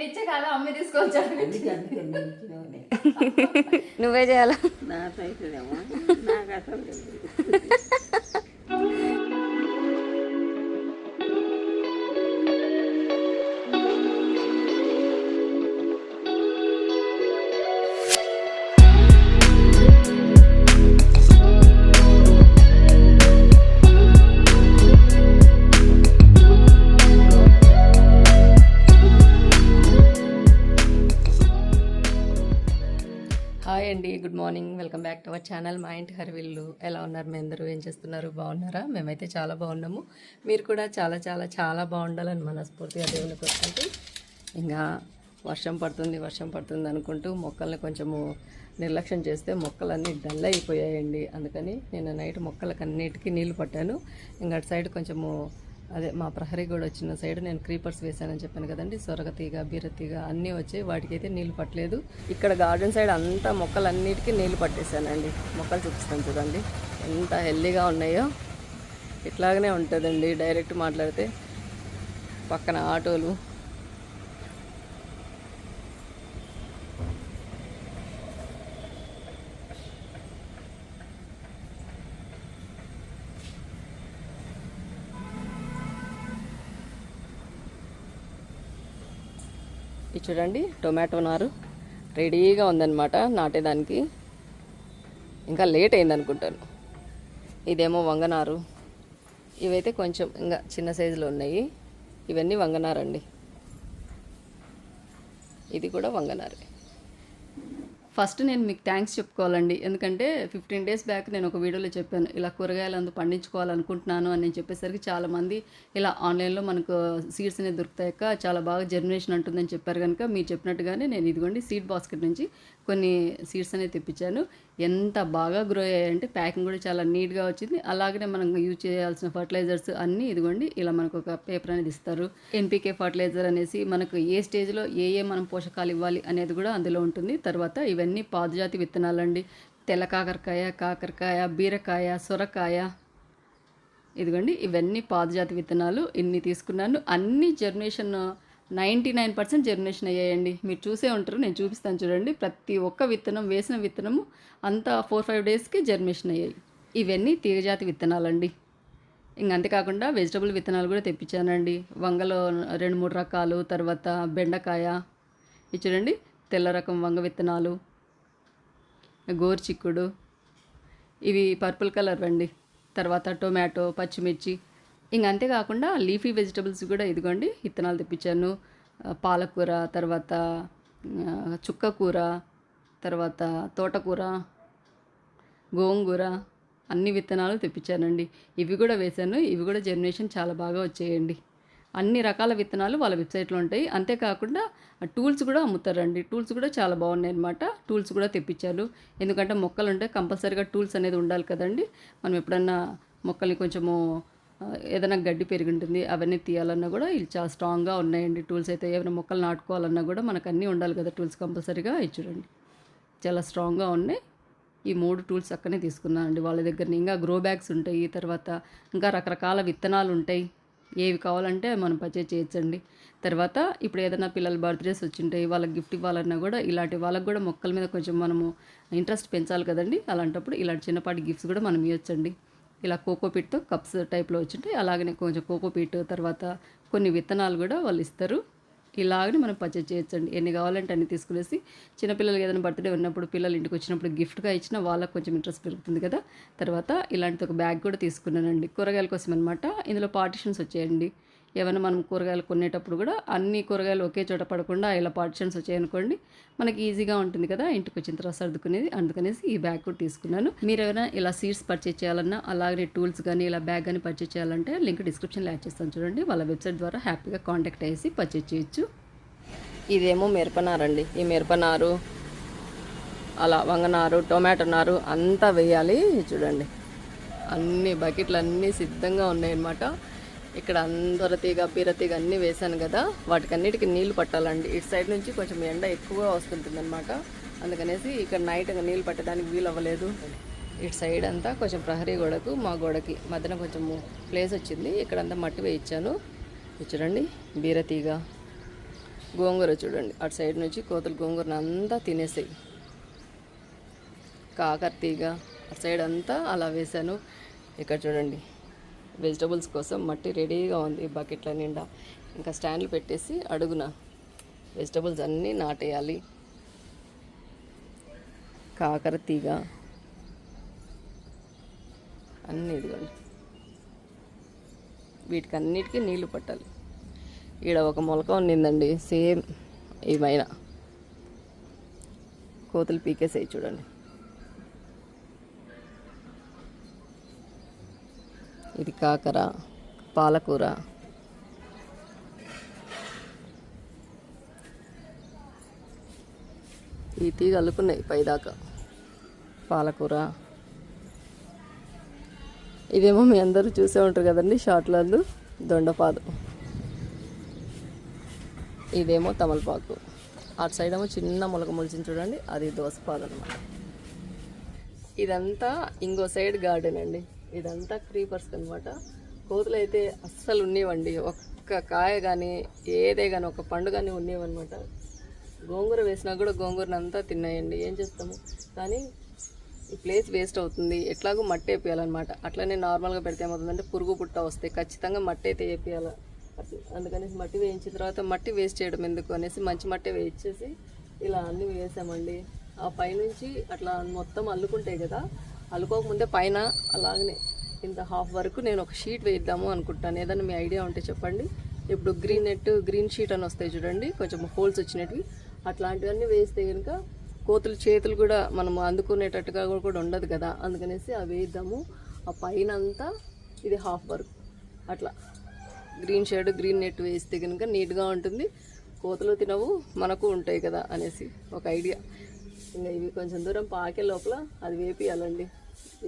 నేను ఇచ్చే కదా అమ్మ తీసుకొచ్చాను. నువ్వే చేయాలా? నాకు అసలు హాయ్ అండి good morning. Welcome back to our channel. మా ఇంటి హరివిల్లు. ఎలా ఉన్నారు? మీ అందరూ ఏం చేస్తున్నారు? బాగున్నారా? మేమైతే చాలా బాగున్నాము. మీరు కూడా చాలా చాలా చాలా బాగుండాలని మనస్ఫూర్తిగా దేవుని కోరుకుంటూ ఇంకా వర్షం పడుతుంది వర్షం పడుతుంది అనుకుంటూ మొక్కల్ని కొంచెము నిర్లక్ష్యం చేస్తే మొక్కలన్నీ డల్ అయిపోయాయండి. అందుకని నేను నైట్ మొక్కలకు అన్నిటికీ నీళ్ళు పట్టాను. ఇంకా అటు సైడ్ కొంచెము అదే మా ప్రహరీ కూడా వచ్చిన సైడ్ నేను క్రీపర్స్ వేసానని చెప్పాను కదండి. సొరగతీగ బీరతీగ బీర తీగ అన్నీ వచ్చాయి వాటికి అయితే నీళ్ళు పట్టలేదు. ఇక్కడ గార్డెన్ సైడ్ అంతా మొక్కలన్నిటికీ నీళ్ళు పట్టేశానండి. మొక్కలు చూపిస్తాను చూడండి. ఎంత హెల్దీగా ఉన్నాయో. ఇట్లాగనే ఉంటుందండి డైరెక్ట్ మాట్లాడితే. పక్కన ఆటోలు చూడండి. టొమాటో నారు రెడీగా ఉందన్నమాట నాటేదానికి. ఇంకా లేట్ అయింది అనుకుంటాను ఇదేమో వంగనారు ఇవైతే కొంచెం ఇంకా చిన్న సైజులో ఉన్నాయి. ఇవన్నీ వంగనారండి ఇది కూడా వంగనారే ఫస్ట్ నేను మీకు థ్యాంక్స్ చెప్పుకోవాలండి. ఎందుకంటే ఫిఫ్టీన్ డేస్ బ్యాక్ నేను ఒక వీడియోలో చెప్పాను ఇలా కూరగాయలు అందు పండించుకోవాలనుకుంటున్నాను అని నేను చెప్పేసరికి చాలామంది ఇలా ఆన్లైన్లో మనకు సీడ్స్ అనేది దొరుకుతాయక చాలా బాగా జర్మినేషన్ అంటుందని చెప్పారు కనుక మీరు చెప్పినట్టుగానే నేను ఇదిగోండి సీడ్ బాస్కెట్ నుంచి కొన్ని సీడ్స్ అనేది తెప్పించాను. ఎంత బాగా గ్రో అయ్యాయంటే ప్యాకింగ్ కూడా చాలా నీట్గా వచ్చింది. అలాగనే మనం యూజ్ చేయాల్సిన ఫర్టిలైజర్స్ అన్నీ ఇదిగోండి ఇలా మనకు ఒక పేపర్ అనేది ఇస్తారు. ఎన్పికే ఫర్టిలైజర్ అనేసి మనకు ఏ స్టేజ్లో ఏ ఏ మనం పోషకాలు ఇవ్వాలి అనేది కూడా అందులో ఉంటుంది. తర్వాత ఇవన్నీ పాదుజాతి విత్తనాలండి. తెల్ల కాకరకాయ కాకరకాయ బీరకాయ సొరకాయ ఇదిగోండి ఇవన్నీ పాదుజాతి విత్తనాలు ఇన్ని తీసుకున్నాను. అన్ని germination ninety nine percent germination అయ్యాయండి. మీరు చూసే ఉంటారు నేను చూపిస్తాను చూడండి. ప్రతి ఒక్క విత్తనం వేసిన విత్తనము అంతా ఫోర్ ఫైవ్ డేస్కి జర్మినేషన్ అయ్యాయి. ఇవన్నీ తీగజాతి విత్తనాలండి. ఇంక అంతేకాకుండా వెజిటబుల్ విత్తనాలు కూడా తెప్పించానండి. వంగలో రెండు మూడు రకాలు తర్వాత బెండకాయ ఇది చూడండి తెల్ల రకం వంగ విత్తనాలు గోరుచిక్కుడు ఇవి పర్పుల్ కలర్ అండి. తర్వాత టొమాటో పచ్చిమిర్చి ఇంక అంతేకాకుండా లీఫీ వెజిటబుల్స్ కూడా ఇదిగోండి విత్తనాలు తెప్పించాను. పాలకూర తర్వాత చుక్కకూర తర్వాత తోటకూర గోంగూర అన్ని విత్తనాలు తెప్పించానండి. ఇవి కూడా వేశాను. ఇవి కూడా జర్మినేషన్ చాలా బాగా వచ్చాయండి. అన్ని రకాల విత్తనాలు వాళ్ళ వెబ్సైట్లో ఉంటాయి. అంతేకాకుండా టూల్స్ కూడా అమ్ముతారండి. టూల్స్ కూడా చాలా బాగున్నాయి అనమాట టూల్స్ కూడా తెప్పించాను ఎందుకంటే మొక్కలు ఉంటే కంపల్సరీగా టూల్స్ అనేది ఉండాలి కదండి. మనం ఎప్పుడన్నా మొక్కల్ని కొంచెము ఏదైనా గడ్డి పెరిగి ఉంటుంది అవన్నీ తీయాలన్నా కూడా ఇవి చాలా స్ట్రాంగ్గా ఉన్నాయండి. టూల్స్ అయితే ఏమైనా మొక్కలు నాటుకోవాలన్నా కూడా మనకు అన్నీ ఉండాలి కదా టూల్స్ కంపల్సరీగా ఇవి చూడండి. చాలా స్ట్రాంగ్గా ఉన్నాయి. ఈ మూడు టూల్స్ అక్కనే తీసుకున్నానండి. వాళ్ళ దగ్గర ఇంకా గ్రో బ్యాగ్స్ ఉంటాయి తర్వాత ఇంకా రకరకాల విత్తనాలు ఉంటాయి. ఏవి కావాలంటే మనం పర్చేజ్ చేయొచ్చండి. తర్వాత ఇప్పుడు ఏదైనా పిల్లల బర్త్డేస్ వచ్చింటాయి వాళ్ళకి గిఫ్ట్ ఇవ్వాలన్నా కూడా ఇలాంటి వాళ్ళకి కూడా మొక్కల మీద కొంచెం మనము ఇంట్రెస్ట్ పెంచాలి కదండి. అలాంటప్పుడు ఇలాంటి చిన్నపాటి గిఫ్ట్స్ కూడా మనం ఇవ్వచ్చండి. ఇలా కోకోపీట్తో కప్స్ టైప్లో వచ్చింటాయి. అలాగనే కొంచెం కోకోపీట్ తర్వాత కొన్ని విత్తనాలు కూడా వాళ్ళు ఇస్తారు. ఇలాగనే మనం పర్చేజ్ చేయొచ్చండి. ఎన్ని కావాలంటే అన్ని తీసుకునేసి చిన్నపిల్లలకి ఏదైనా బర్త్డే ఉన్నప్పుడు పిల్లలు ఇంటికి వచ్చినప్పుడు గిఫ్ట్గా ఇచ్చినా వాళ్ళకి కొంచెం ఇంట్రెస్ట్ పెరుగుతుంది కదా. తర్వాత ఇలాంటి ఒక బ్యాగ్ కూడా తీసుకున్నానండి. కూరగాయల కోసం అనమాట ఇందులో పార్టిషన్స్ వచ్చాయండి. ఏమైనా మనం కూరగాయలు కొనేటప్పుడు కూడా అన్ని కూరగాయలు ఒకే చోట పడకుండా ఇలా పార్టిషన్స్ వచ్చాయనుకోండి మనకి ఈజీగా ఉంటుంది కదా ఇంటికి వచ్చిన తర్వాత సర్దుకునేది అందుకనేసి ఈ బ్యాగ్ కూడా తీసుకున్నాను. మీరు ఏమైనా ఇలా సీడ్స్ పర్చేజ్ చేయాలన్నా అలాగే టూల్స్ కానీ ఇలా బ్యాగ్ కానీ పర్చేజ్ చేయాలంటే లింక్ డిస్క్రిప్షన్లో యాడ్ చేస్తాను చూడండి. వాళ్ళ వెబ్సైట్ ద్వారా హ్యాపీగా కాంటాక్ట్ అయ్యేసి పర్చేజ్ చేయొచ్చు. ఇదేమో మిరపనారండి ఈ మిరపనారు అలా వంగనారు టొమాటో నారు అంతా వేయాలి. చూడండి. అన్ని బకెట్లు అన్నీ సిద్ధంగా ఉన్నాయన్నమాట. ఇక్కడ అందర తీగ బీర తీగ అన్నీ వేశాను కదా. వాటికన్నిటికి నీళ్ళు పట్టాలండి. ఇటు సైడ్ నుంచి కొంచెం ఎండ ఎక్కువగా వస్తుంటుంది అందుకనేసి ఇక్కడ నైట్ నీళ్ళు పట్టడానికి వీలు అవ్వలేదు ఇటు సైడ్ అంతా కొంచెం ప్రహరీ గోడకు మా గోడకి మధ్యన కొంచెం ప్లేస్ వచ్చింది. ఇక్కడంతా మట్టి వేయించాను. చూడండి బీరతీగ గోంగూర చూడండి. అటు సైడ్ నుంచి కోతులు గోంగూరను అంతా తినేసాయి. కాకర తీగ. అటు సైడ్ అంతా అలా వేశాను. ఇక్కడ చూడండి వెజిటబుల్స్ కోసం మట్టి రెడీగా ఉంది బకెట్ల నిండా. ఇంకా స్టాండ్లు పెట్టేసి అడుగున వెజిటబుల్స్ అన్నీ నాటేయాలి. కాకర తీగ అన్నీ ఇదిగోండి. వీటికి అన్నిటికీ నీళ్ళు పట్టాలి. ఈడ ఒక మొలక ఉండిందండి సేమ్ ఏమైనా కోతులు పీకేసేయి చూడండి. ఇది కాకర పాలకూర. ఈ తీగ అల్లుకున్నాయి పైదాకా. పాలకూర. ఇదేమో మీ అందరూ చూసే ఉంటారు కదండి షార్ట్లందు దొండపాదు. ఇదేమో తమలపాకు. అటు సైడ్ ఏమో చిన్న మొలక మొలిచింది చూడండి అది దోసపాదు అనమాట ఇదంతా ఇంకో సైడ్ గార్డెన్ అండి. ఇదంతా క్రీపర్స్ అనమాట కోతులు అయితే అస్సలు ఉండేవండి. ఒక్క కాయ కానీ ఏదే కానీ ఒక పండు కానీ ఉండేవన్నమాట. గోంగూర వేసినా కూడా గోంగూరను అంతా తిన్నాయండి. ఏం చేస్తాము? కానీ ఈ ప్లేస్ వేస్ట్ అవుతుంది. ఎట్లాగో మట్టి వేపియాలన్నమాట. అట్లనే నార్మల్గా పెడితే ఏమవుతుందంటే పురుగు పుట్ట వస్తాయి. ఖచ్చితంగా మట్టి అయితే వేపియాలి. అందుకని అందుకనేసి మట్టి వేయించిన తర్వాత మట్టి వేస్ట్ చేయడం ఎందుకు అనేసి మంచి మట్టి వేయించేసి ఇలా అన్ని వేసామండి. ఆ పైనుంచి అట్లా మొత్తం అల్లుకుంటాయి కదా అల్లుకోకముందే పైన అలాగనే ఇంత హాఫ్ వరకు నేను ఒక షీట్ వేద్దాము అనుకుంటాను. ఏదైనా మీ ఐడియా ఉంటే చెప్పండి. ఇప్పుడు గ్రీన్ నెట్ గ్రీన్ షీట్ అని వస్తాయి చూడండి. కొంచెం హోల్స్ వచ్చినట్టు అట్లాంటివన్నీ వేస్తే కనుక కోతులు చేతులు కూడా మనం అందుకునేటట్టుగా కూడా ఉండదు కదా. అందుకనేసి అవి వేద్దాము. ఆ పైన అంతా ఇది హాఫ్ వర్క్. అట్లా. గ్రీన్ షేడ్ గ్రీన్ నెట్ వేస్తే కనుక నీట్గా ఉంటుంది. కోతలు తినవు మనకు ఉంటాయి కదా అనేసి ఒక ఐడియా. ఇంకా ఇవి కొంచెం దూరం పాకే లోపల అది వేపియాలండి.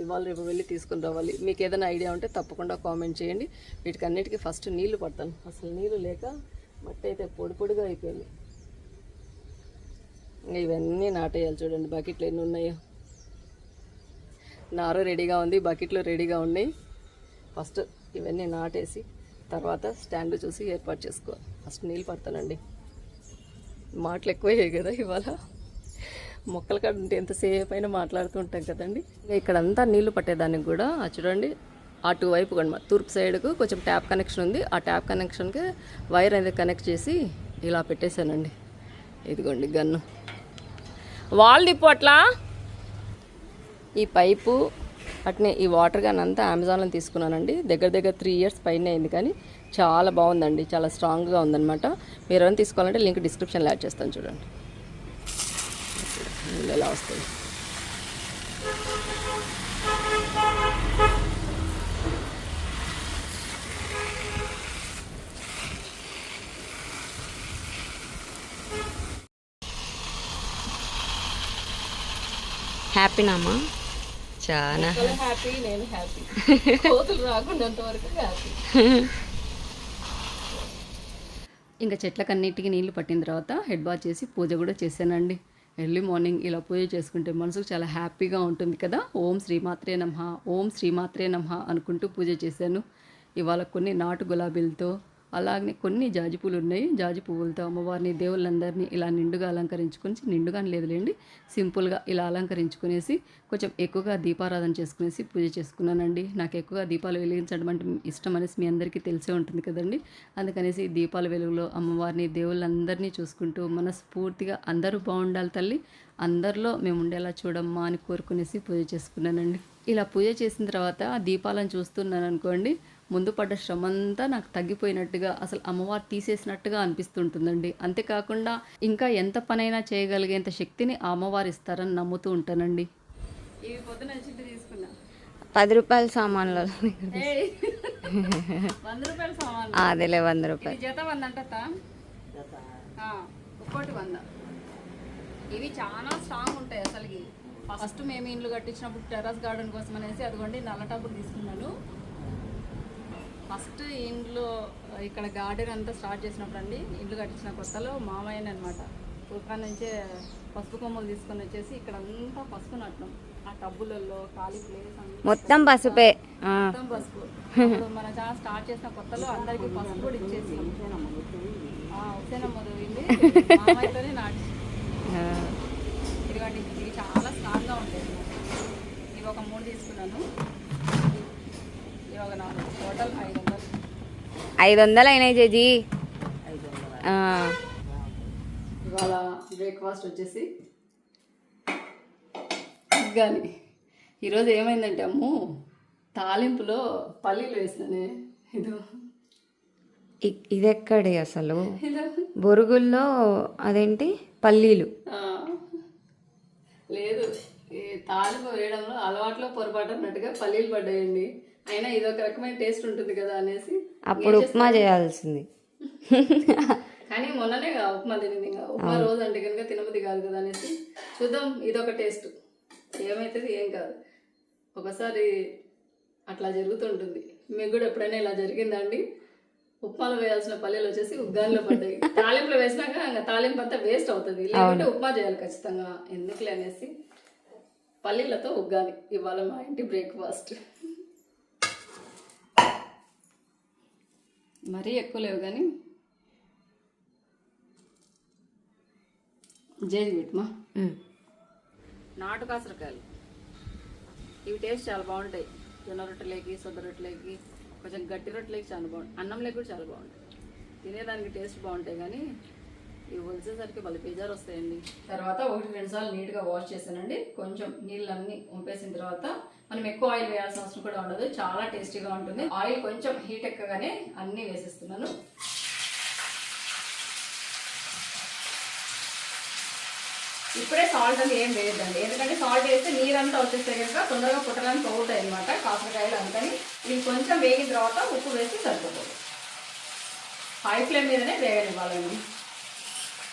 ఇవాళ రేపు వెళ్ళి తీసుకుని రావాలి. మీకు ఏదైనా ఐడియా ఉంటే తప్పకుండా కామెంట్ చేయండి. వీటికన్నిటికీ ఫస్ట్ నీళ్ళు పడతాను. అసలు నీళ్ళు లేక మట్టి అయితే పొడి పొడిగా అయిపోయింది. ఇంకా ఇవన్నీ నాటేయాలి చూడండి. బకెట్లు ఎన్ని ఉన్నాయో. నారు రెడీగా ఉంది. బకెట్లు రెడీగా ఉన్నాయి. ఫస్ట్ ఇవన్నీ నాటేసి తర్వాత స్టాండ్ చూసి ఏర్పాటు చేసుకోవాలి. ఫస్ట్ నీళ్ళు పడతానండి. మాటలు ఎక్కువయ్యాయి కదా ఇవాళ. మొక్కల కాడ ఉంటే ఎంతసేపు అయినా మాట్లాడుతూ ఉంటాం కదండి. ఇంకా ఇక్కడంతా నీళ్ళు పట్టేదానికి కూడా ఆ చూడండి అటువైపు కూడా తూర్పు సైడ్కు కొంచెం ట్యాప్ కనెక్షన్ ఉంది. ఆ ట్యాప్ కనెక్షన్కి వైర్ అనేది కనెక్ట్ చేసి ఇలా పెట్టేశానండి. ఇదిగోండి గన్ను. వాల్ తిప్పు అట్లా ఈ పైపు అట్నే ఈ వాటర్ గన్ అంతా అమెజాన్లో తీసుకున్నానండి. దగ్గర దగ్గర త్రీ ఇయర్స్ పైన అయింది కానీ చాలా బాగుందండి. చాలా స్ట్రాంగ్గా ఉందన్నమాట. మీరు ఎవరైనా తీసుకోవాలంటే లింక్ డిస్క్రిప్షన్లో యాడ్ చేస్తాను చూడండి. నీళ్ళు ఎలా వస్తాయి హ్యాపీనామా చాలా హ్యాపీ నేను హ్యాపీ కోతులు రాకున్నంత వరకు హ్యాపీ ఇంకా చెట్లకన్నిటికీ నీళ్ళు పట్టిన తర్వాత హెడ్ బాత్ చేసి పూజ కూడా చేశానండి. ఎర్లీ మార్నింగ్ ఇలా పూజ చేసుకుంటే మనసుకు చాలా హ్యాపీగా ఉంటుంది కదా. ఓం శ్రీమాత్రే నమః ఓం శ్రీమాత్రే నమః అనుకుంటూ పూజ చేశాను. ఇవాళ కొన్ని నాటు గులాబీలతో అలాగే కొన్ని జాజి పూలు ఉన్నాయి. జాజి పువ్వులతో అమ్మవారిని దేవుళ్ళందరినీ ఇలా నిండుగా అలంకరించుకొని నిండుగా లేదులేండి సింపుల్గా ఇలా అలంకరించుకునేసి కొంచెం ఎక్కువగా దీపారాధన చేసుకునేసి పూజ చేసుకున్నానండి. నాకు ఎక్కువగా దీపాలు వెలిగించడం అంటే ఇష్టం అనేసి మీ అందరికీ తెలిసే ఉంటుంది కదండి. అందుకనేసి దీపాల వెలుగులో అమ్మవారిని దేవుళ్ళందరినీ చూసుకుంటూ మనస్ఫూర్తిగా అందరూ బాగుండాలి తల్లి అందరిలో మేము ఉండేలా చూడమ్మా అని కోరుకునేసి పూజ చేసుకున్నానండి. ఇలా పూజ చేసిన తర్వాత ఆ దీపాలను చూస్తున్నాను అనుకోండి ముందు పడ్డ శ్రమ అంతా నాకు తగ్గిపోయినట్టుగా అసలు అమ్మవారు తీసేసినట్టుగా అనిపిస్తుంటుందండి. అంతేకాకుండా ఇంకా ఎంత పనైనా చేయగలిగేంత శక్తిని ఆ అమ్మవారు ఇస్తారని నమ్ముతూ ఉంటానండి. పది రూపాయల సామాన్లు అదేలే వంద రూపాయలు. జత వంద అంటతా ఒక్కోటి వంద. ఇవి చాలా స్ట్రాంగ్ ఉంటాయి అసలుకి. ఫస్ట్ మేము ఇండ్లు కట్టించినప్పుడు టెర్రస్ గార్డెన్ కోసం అనేసి అదిగోండి నల్ల టబ్బులు తీసుకున్నాను. ఫస్ట్ ఇంట్లో ఇక్కడ గార్డెన్ అంతా స్టార్ట్ చేసినప్పుడు అండి ఇండ్లు కట్టించిన కొత్తలో మామయ్యని అనమాట తుర్కా నుంచే పసుపు కొమ్మలు తీసుకొని వచ్చేసి ఇక్కడ అంతా పసుపు నట్టినాం ఆ టబ్బులలో ఖాళీ ప్లేస్ మొత్తం పసుపే. మొత్తం పసుపు. మన ఛానల్ స్టార్ట్ చేసిన కొత్తలో అందరికి పసుపు కూడా ఇచ్చేసి హుసేనమ్మది వచ్చింది మామయ్యతోనే నాటి ఇదిగోండి ఇవి చాలా స్ట్రాంగ్గా ఉంటాయి ఇవి ఒక మూడు తీసుకున్నాను ఇవి ఒక నాలుగు టోటల్ ఐదు వందలు అయినాయి జేజీ. ఇవాళ బ్రేక్ఫాస్ట్ వచ్చేసి కానీ ఈరోజు ఏమైందంటే అమ్ము తాలింపులో పల్లీలు వేసినానే ఇదో. ఇది ఎక్కడి అసలు? బొరుగుల్లో అదేంటి? పల్లీలు. లేదు ఈ తాలింపు వేయడంలో అలవాట్లో పొరపాటు అన్నట్టుగా పల్లీలు పడ్డాయండి. అయినా ఇది ఒక రకమైన టేస్ట్ ఉంటుంది కదా అనేసి అప్పుడు ఉప్మా చేయాల్సింది. కానీ మొన్ననే ఉప్మా తినింది ఇంకా. ఉప్మా రోజు అంటే కనుక తినబుద్ధి కాదు కదా అనేసి చూద్దాం ఇదొక టేస్ట్. ఏమవుతుంది ఏం కాదు. ఒకసారి అట్లా జరుగుతుంటుంది. మీకు కూడా ఎప్పుడైనా ఇలా జరిగిందండి ఉప్మాలో వేయాల్సిన పల్లెలు వచ్చేసి ఉగ్గానిలో పడ్డాయి. తాలింపులో వేసినాక ఇంకా తాలింపు అంతా వేస్ట్ అవుతుంది. లేకుంటే ఉప్మా చేయాలి ఖచ్చితంగా. ఎందుకులే అనేసి పల్లీలతో ఉగ్గాని ఇవాళ మా ఇంటి బ్రేక్ఫాస్ట్. మరీ ఎక్కువ లేవు కానీ జేది పెట్టుమా. నాటు కాసరకాయలు. ఇవి టేస్ట్ చాలా బాగుంటాయి. జొన్న రొట్టెలేకి సొద్ద రొట్టెలేకి కొంచెం గట్టి రొట్టెలేకి చాలా బాగుంటాయి. అన్నంలోకి కూడా చాలా బాగుంటాయి. తినేదానికి టేస్ట్ బాగుంటాయి కానీ ఇవి వలిసేసరికి మళ్ళీ బేజారు వస్తాయండి. తర్వాత ఒకటి రెండు సార్లు నీట్గా వాష్ చేశానండి. కొంచెం నీళ్ళన్నీ ఉంపేసిన తర్వాత మనం ఎక్కువ ఆయిల్ వేయాల్సిన అవసరం కూడా ఉండదు. చాలా టేస్టీగా ఉంటుంది. ఆయిల్ కొంచెం హీట్ ఎక్కగానే అన్నీ వేసేస్తున్నాను. ఇప్పుడే సాల్ట్ అని ఏం వేయద్దండి. ఎందుకంటే సాల్ట్ వేస్తే నీరంతా వచ్చేస్తే కనుక తొందరగా పుట్టడానికి అవుతాయి అనమాట కాకరకాయలు అందుకని ఇవి కొంచెం వేగిన తర్వాత ఉప్పు వేసి సరిపోతుంది. హై ఫ్లేమ్ మీదనే వేగనివ్వాలండి.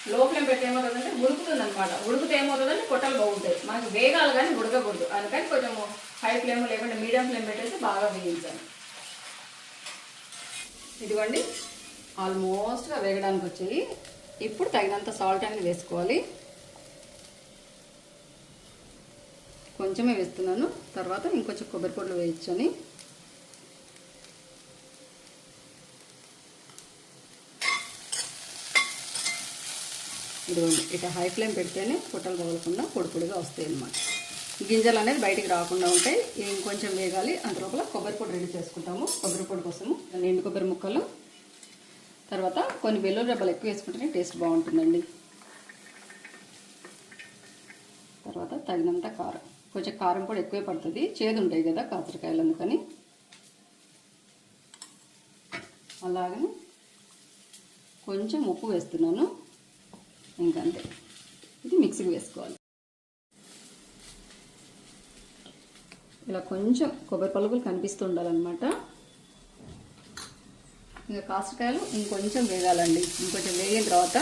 లో ఫ్లేమ్ పెట్టి ఏమవుతుందంటే ఉడుకుతుంది అనమాట ఉడికితే ఏమవుతుందంటే పొట్టలు బాగుంటాయి. మనకి వేగాలు కానీ ఉడకకూడదు. అందుకని కొంచెం హై ఫ్లేమ్ లేకుంటే మీడియం ఫ్లేమ్ పెట్టేసి బాగా వేయించాలి. ఇదిగోండి. ఆల్మోస్ట్గా వేగడానికి వచ్చాయి. ఇప్పుడు తగినంత సాల్ట్ అనేది వేసుకోవాలి. కొంచెమే వేస్తున్నాను. తర్వాత ఇంకొంచెం కొబ్బరి పొడులు వేయించని. ఇదిగోండి ఇట్లా హై ఫ్లేమ్ పెడితేనే పొట్టలు పగలకుండా పొడి పొడిగా వస్తాయి అన్నమాట. గింజలు అనేది బయటికి రాకుండా ఉంటాయి. ఇంకొంచెం వేగాలి అంత లోపల కొబ్బరి పొడి రెడీ చేసుకుంటాము. కొబ్బరి పొడి కోసము ఎండు కొబ్బరి ముక్కలు తర్వాత కొన్ని వెల్లుల్లి రెబ్బలు ఎక్కువ వేసుకుంటేనే టేస్ట్ బాగుంటుందండి. తర్వాత తగినంత కారం కొంచెం కారం కూడా ఎక్కువే పడుతుంది. చేదు ఉంటాయి కదా కాకరకాయలు అందుకని. అలాగని కొంచెం ఉప్పు వేస్తున్నాను. ఇంకంతే. ఇది మిక్సీకి వేసుకోవాలి. ఇలా కొంచెం కొబ్బరి పలుకులు కనిపిస్తూ ఉండాలన్నమాట ఇంకా కాసరకాయలు ఇంకొంచెం వేగాలండి. ఇంకొంచెం వేగిన తర్వాత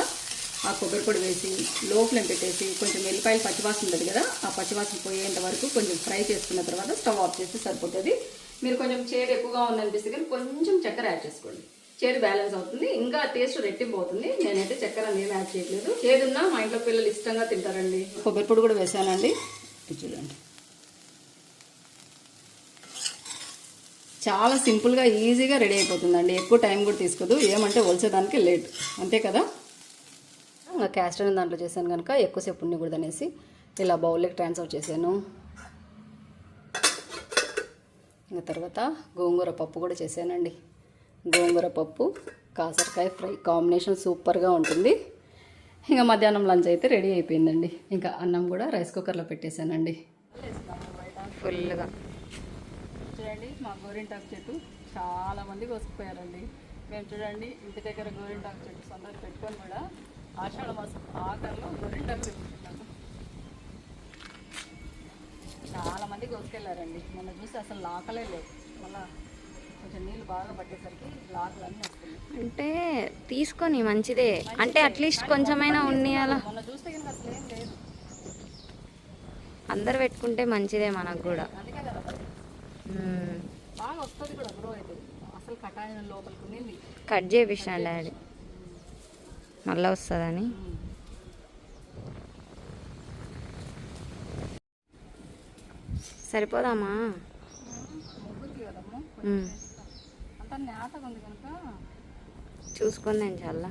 ఆ కొబ్బరి పొడి వేసి లో ఫ్లేమ్ పెట్టేసి కొంచెం ఎల్లిపాయలు పచ్చివాసన ఉంటుంది కదా ఆ పచ్చివాసన పోయేంత వరకు కొంచెం ఫ్రై చేసుకున్న తర్వాత స్టవ్ ఆఫ్ చేస్తే సరిపోతుంది. మీరు కొంచెం చేదు ఎక్కువగా ఉందనిపిస్తే కానీ కొంచెం చక్కెర యాడ్ చేసుకోండి. చేదు బ్యాలెన్స్ అవుతుంది. ఇంకా టేస్ట్ రెట్టింపు అవుతుంది. నేనైతే చక్కెర నేను యాడ్ చేయట్లేదు. చేదున్నా మా ఇంట్లో పిల్లలు ఇష్టంగా తింటారండి. కొబ్బరి పొడి కూడా వేసానండి. చూడండి. చాలా సింపుల్గా ఈజీగా రెడీ అయిపోతుందండి. ఎక్కువ టైం కూడా తీసుకోదు. ఏమంటే ఒలిచేదానికి లేట్ అంతే కదా? ఇంకా క్యాస్ట్ అయిన దాంట్లో చేశాను కనుక ఎక్కువసేపు ఉండకూడదు అనేసి ఇలా బౌల్లోకి ట్రాన్స్ఫర్ చేశాను. ఇంకా తర్వాత గోంగూర పప్పు కూడా చేశానండి. గోంగూర పప్పు కాసరకాయ ఫ్రై కాంబినేషన్ సూపర్గా ఉంటుంది. ఇంకా మధ్యాహ్నం లంచ్ అయితే రెడీ అయిపోయిందండి. ఇంకా అన్నం కూడా రైస్ కుక్కర్లో పెట్టేశానండి. ఫుల్గా. చూడండి మా గోరింటాకు చెట్టు చాలామంది కోసుకుపోయారండి. మేము చూడండి ఇంటి దగ్గర గోరింటాకు చెట్టు సొంతంగా పెట్టుకొని కూడా ఆషాఢ మాసం ఆఖరిలో గోరింటాకు తెచ్చుకున్నాము చాలామంది కోసుకెళ్ళారండి మొన్న చూసి అసలు లాకలే లేవు. మళ్ళీ అంటే తీసుకొని మంచిదే. అంటే అట్లీస్ట్ కొంచెమైనా ఉన్నియాలా? అందరు పెట్టుకుంటే మంచిదే మనకు కూడా. కట్ చేపించిన డాడీ. మళ్ళీ వస్తుందని. సరిపోదామా? చూసుకుందాం చల్లా.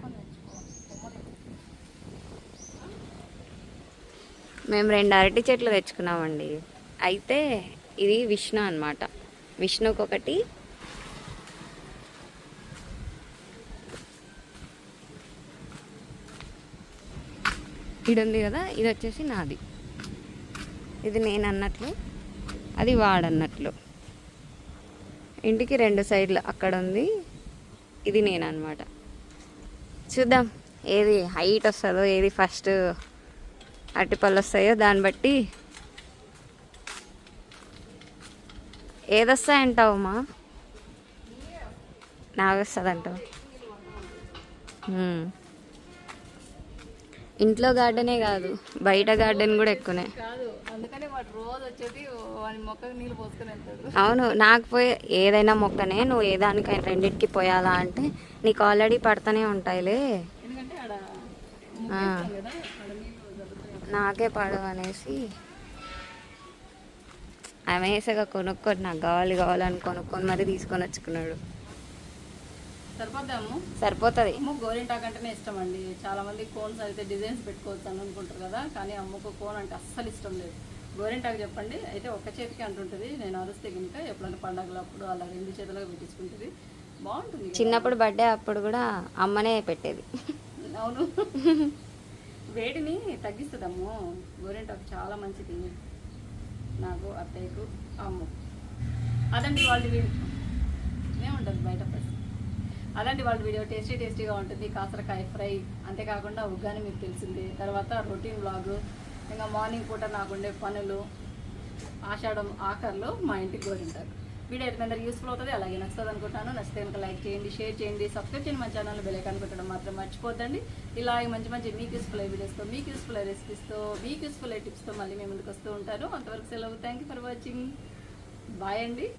మేము రెండు అరటి చెట్లు తెచ్చుకున్నామండి. అయితే ఇది విష్ణు అనమాట విష్ణుకి ఒకటి. ఇది ఉంది కదా ఇది వచ్చేసి నాది. ఇది నేను అన్నట్లు. అది వాడన్నట్లు. ఇంటికి రెండు సైడ్లు అక్కడ ఉంది. ఇది నేను చూద్దాం ఏది హైట్ వస్తుందో ఏది ఫస్ట్ అరటిపళ్ళు వస్తాయో దాన్ని బట్టి. ఏదొస్తాయంటావమ్మా? నాకు వస్తుంది అంటావు ఇంట్లో గార్డెనే కాదు బయట గార్డెన్ కూడా ఎక్కువనే. అవును నాకు పోయి ఏదైనా మొక్కనే నువ్వు ఏ దానికైనా రెండింటికి పోయాలా అంటే నీకు ఆల్రెడీ పడతానే ఉంటాయిలే. నాకే పడవు అనేసి. ఆమె వేసాక కొనుక్కొని నాకు కావాలి కావాలని కొనుక్కొని మరీ తీసుకొని వచ్చుకున్నాడు. సరిపోతుంది. అమ్మ గోరింటాక్ అంటేనే ఇష్టం అండి చాలా మంది కోన్స్ అయితే డిజైన్స్ పెట్టుకోవచ్చు అని అనుకుంటారు కదా కానీ అమ్మకు కోన్ అంటే అస్సలు ఇష్టం లేదు. గోరింటాకు చెప్పండి అయితే ఒక్క చేతికి అంటుంటుంది. నేను అరుస్తే కనుక ఎప్పుడైనా పండగలప్పుడు అలా రెండు చేతులుగా పెట్టించుకుంటుంది. బాగుంటుంది. చిన్నప్పుడు బర్త్డే అప్పుడు కూడా అమ్మనే పెట్టేది. అవును. వేడిని తగ్గిస్తుందమ్ము. గోరింటాకు చాలా మంచిది. నాకు అత్తయ్యకు అమ్ము. అదండి వాళ్ళ ఏముంటుంది బయట అలాంటి వాళ్ళ వీడియో టేస్టీ టేస్టీగా ఉంటుంది కాసరకాయ ఫ్రై అంతేకాకుండా ఉగ్గాని మీకు తెలిసింది. తర్వాత రొటీన్ బ్లాగ్ ఇంకా మార్నింగ్ పూట నాకుండే పనులు ఆషాఢం ఆఖర్లో మా ఇంటికి కోరింటారు వీడియో అయితే యూస్ఫుల్ అవుతుంది అలాగే నచ్చుతుంది అనుకుంటాను నచ్చితే కనుక లైక్ చేయండి షేర్ చేయండి సబ్స్క్రైబ్ చేయండి మా ఛానల్ బెలైకాన్ పెట్టడం మాత్రం మర్చిపోద్దండి. ఇలాగే మంచి మంచి మీకు యూస్ఫుల్ అయ్యే వీడియోస్తో మీకు యూస్ఫుల్ అయ్యే రెసిపీస్తో మీకు యూస్ఫుల్ అయ్యే టిప్స్తో మళ్ళీ మేము ముందుకు వస్తూ ఉంటాను. అంతవరకు సెలవు. Thank you for watching bye అండి.